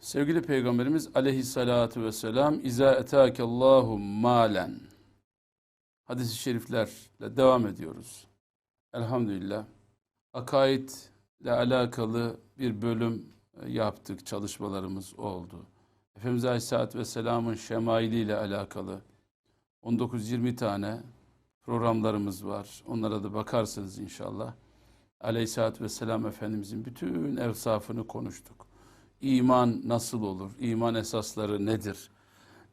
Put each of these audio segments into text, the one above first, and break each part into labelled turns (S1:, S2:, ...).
S1: Sevgili Peygamberimiz aleyhissalatu vesselam İza etâkellâhu mâlen Hadis-i şeriflerle devam ediyoruz. Elhamdülillah. Akaid alakalı bir bölüm e, yaptık, çalışmalarımız oldu. Efendimiz Aleyhisselatü Vesselam'ın şemaili ile alakalı 19-20 tane programlarımız var. Onlara da bakarsınız inşallah. Aleyhisselatü Vesselam Efendimizin bütün evsafını konuştuk. İman nasıl olur? İman esasları nedir?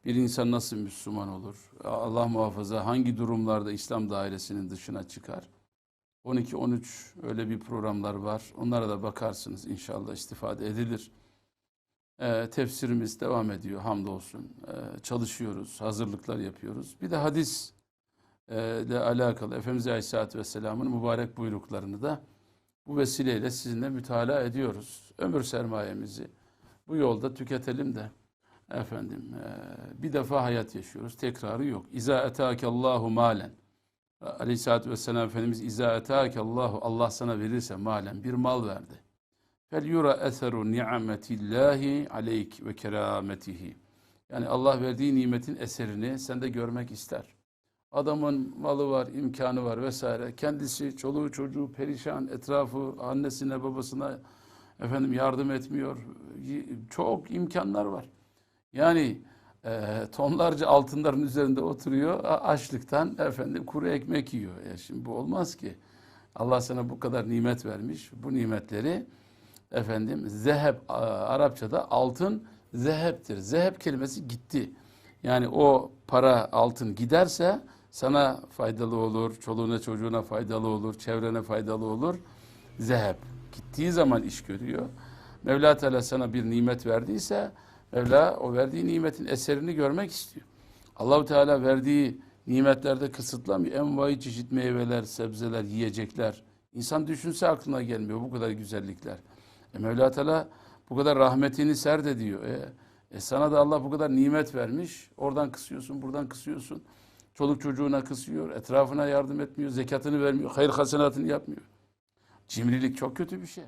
S1: Bir insan nasıl Müslüman olur? Allah muhafaza hangi durumlarda İslam dairesinin dışına çıkar? 12-13 öyle bir programlar var. Onlara da bakarsınız inşallah istifade edilir. Ee, tefsirimiz devam ediyor hamdolsun. Ee, çalışıyoruz, hazırlıklar yapıyoruz. Bir de hadis e, ile alakalı Efendimiz Aleyhisselatü Vesselam'ın mübarek buyruklarını da bu vesileyle sizinle mütalaa ediyoruz. Ömür sermayemizi bu yolda tüketelim de efendim e, bir defa hayat yaşıyoruz. Tekrarı yok. İza etâkallahu malen. Aleyhisselatü Vesselam Efendimiz İza etâkallahu Allah sana verirse malen bir mal verdi. Fel yura eseru ni'metillahi aleyk ve kerametihi. Yani Allah verdiği nimetin eserini sen de görmek ister. Adamın malı var, imkanı var vesaire. Kendisi, çoluğu, çocuğu perişan, etrafı annesine, babasına efendim yardım etmiyor. Çok imkanlar var. Yani e, tonlarca altınların üzerinde oturuyor. Açlıktan efendim kuru ekmek yiyor. E şimdi bu olmaz ki. Allah sana bu kadar nimet vermiş. Bu nimetleri efendim zeheb Arapçada altın zeheptir. Zehep kelimesi gitti. Yani o para altın giderse sana faydalı olur, çoluğuna çocuğuna faydalı olur, çevrene faydalı olur. Zehep gittiği zaman iş görüyor. Mevla Teala sana bir nimet verdiyse Mevla o verdiği nimetin eserini görmek istiyor. Allahu Teala verdiği nimetlerde kısıtlamıyor. Envai çeşit meyveler, sebzeler, yiyecekler. İnsan düşünse aklına gelmiyor bu kadar güzellikler. E Mevla Teala bu kadar rahmetini serd ediyor. E, e sana da Allah bu kadar nimet vermiş. Oradan kısıyorsun, buradan kısıyorsun. Çoluk çocuğuna kısıyor, etrafına yardım etmiyor, zekatını vermiyor, hayır hasenatını yapmıyor. Cimrilik çok kötü bir şey.